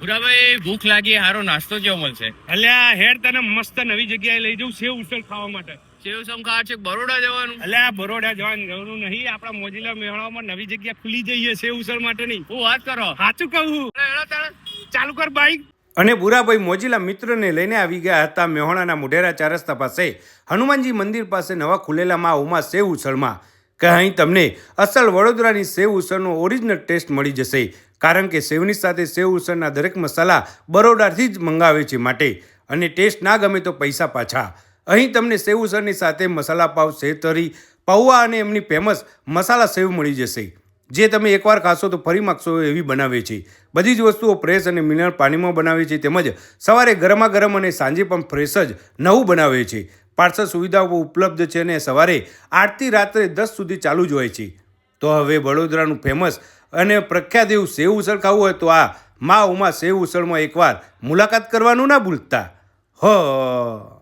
ભૂરાભાઈ ભૂખ લાગી હારો નાસ્તો કેવો મળશે? અલ્યા હેડ તને મસ્ત નવી જગ્યાએ લઈ જઉં સેવ ઉસળ ખાવા માટે. સેવ ખાવા છે બરોડા જવાનું? અલ્યા બરોડા જવાનું જવાનું નહીં આપણા મોજીલા મેળામાં નવી જગ્યા ખુલી જઈએ સેવ ઉસળ માટે નહીં હું વાત કરો? સાચું કહું. ચાલુ કર બાઈક. અને બુરાભાઈ મોજીલા મિત્રને લઈને આવી ગયા હતા મેહોણાના મુઢેરા ચાર રસ્તા પાસે. હનુમાનજી મંદિર પાસે નવા ખુલેલા માં ઉમા સેવ ઉસળમાં કે અહીં તમને અસલ વડોદરાની સેવ ઉસળનો ઓરિજિનલ ટેસ્ટ મળી જશે. કારણ કે સેવની સાથે સેવ ઉસળના દરેક મસાલા બરોડાથી જ મંગાવે છે માટે. અને ટેસ્ટ ના ગમે તો પૈસા પાછા. અહીં તમને સેવ ઉસળની સાથે મસાલા પાવ સેવ તરી પૌવા અને એમની ફેમસ મસાલા સેવ મળી જશે. જે તમે એકવાર ખાશો તો ફરી માગશો એવી બનાવે છે. બધી જ વસ્તુઓ ફ્રેશ અને મિનરલ પાણીમાં બનાવે છે તેમજ સવારે ગરમા ગરમ અને સાંજે પણ ફ્રેશ જ નવું બનાવે છે. પાર્સલ સુવિધાઓ ઉપલબ્ધ છે અને સવારે આઠથી રાત્રે દસ સુધી ચાલુ જ હોય છે. તો હવે વડોદરાનું ફેમસ અને પ્રખ્યાત એવું સેવ ઉસળ ખાવું હોય તો આ મા ઉમા સેવ ઉસળમાં એકવાર મુલાકાત કરવાનું ના ભૂલતા. હ.